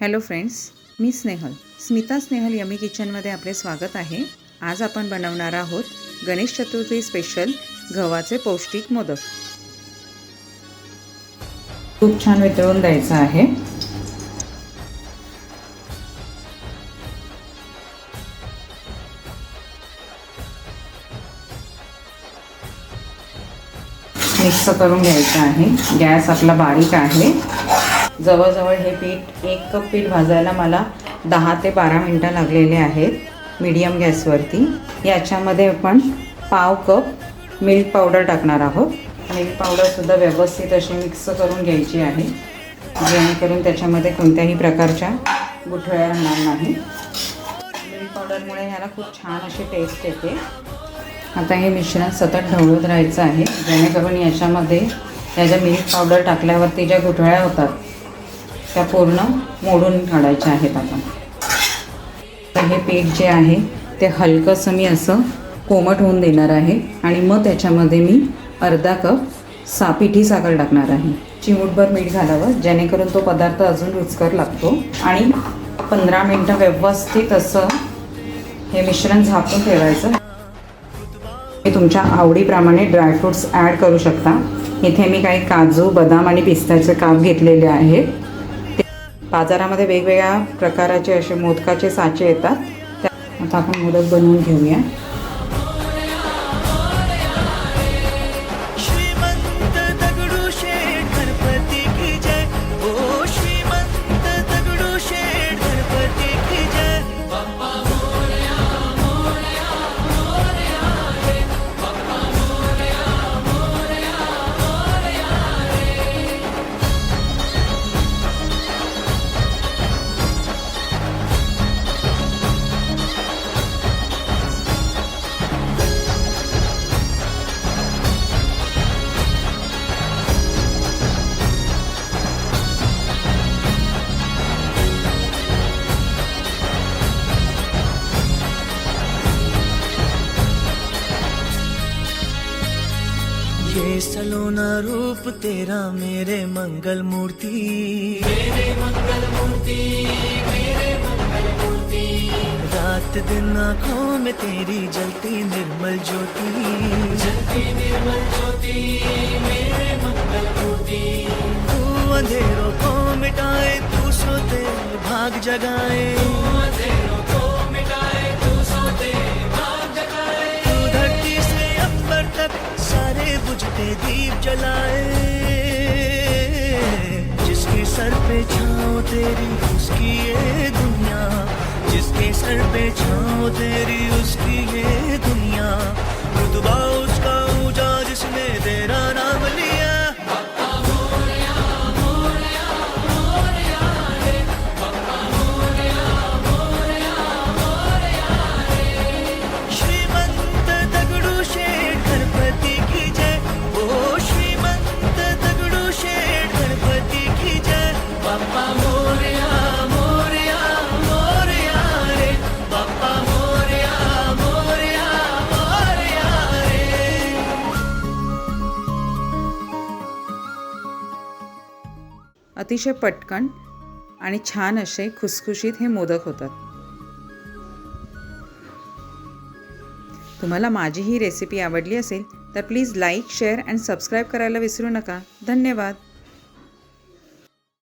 Hello friends मी Snehal. Smita Snehal yummy किचनमध्ये आपले स्वागत आहे. आज आपण बनवणार आहोत गणेश चतुर्थी स्पेशल गव्हाचे पौष्टिक मोदक. खूप छान वितळून द्यायचं आहे. मिक्स करून घ्यायचं आहे. गॅस आपला बारीक आहे. जवळजवळ हे पीठ एक कप पीठ भाजायला मला दहा ते बारा मिनटं लागलेले आहेत मीडियम गॅसवरती. याच्यामध्ये आपण पाव कप मिल्क पावडर टाकणार आहोत. मिल्क पावडरसुद्धा व्यवस्थित अशी मिक्स करून घ्यायची आहे. जेणेकरून त्याच्यामध्ये कोणत्याही प्रकारच्या गुठळ्या राहणार नाही. मिल्क पावडरमुळे ह्याला खूप छान अशी टेस्ट येते. आता हे मिश्रण सतत ढवळत राहायचं आहे. जेणेकरून याच्यामध्ये या ज्या मिल्क पावडर टाकल्यावरती ज्या गुठळ्या होतात त्या पूर्ण मोडून काढायच्या आहेत आपण तर हे पीठ जे आहे ते हलकंसं मी असं कोमट होऊन देणार आहे आणि मग त्याच्यामध्ये मी अर्धा कप सा पिठी साखर टाकणार आहे. चिमूटभर मीठ घालावं जेणेकरून तो पदार्थ अजून रुचकर लागतो. आणि पंधरा मिनटं व्यवस्थित असं हे मिश्रण झाकून ठेवायचं. हे तुमच्या आवडीप्रमाणे ड्रायफ्रूट्स ॲड करू शकता. इथे मी काही काजू बदाम आणि पिस्त्याचे काप घेतलेले आहेत. बाजारामध्ये वेगवेगळ्या प्रकाराचे असे मोदकाचे साचे येतात. त्या आता आपण मोदक बनवून घेऊया. ये सलोना रूप तेरा मेरे मंगल मूर्ति। मेरे मंगल मूर्ति मेरे मंगल मूर्ति। रात दिन आँखों में तेरी जलती निर्मल ज्योति। जलती निर्मल ज्योति मेरे मंगल मूर्ति। तू अंधेरों को मिटाए तू सोते भाग जगाए। चलाए जलाए जिसके सर पे छाओ तेरी उसकी ये दुनिया। जिसके सर पे छाओ तेरी उसकी ये दुनिया। अतिशय पटकन आणि छान असे खुसखुशीत हे मोदक होतात. तुम्हाला माझी ही रेसिपी आवडली असेल तर please like share and subscribe करायला विसरू नका. धन्यवाद.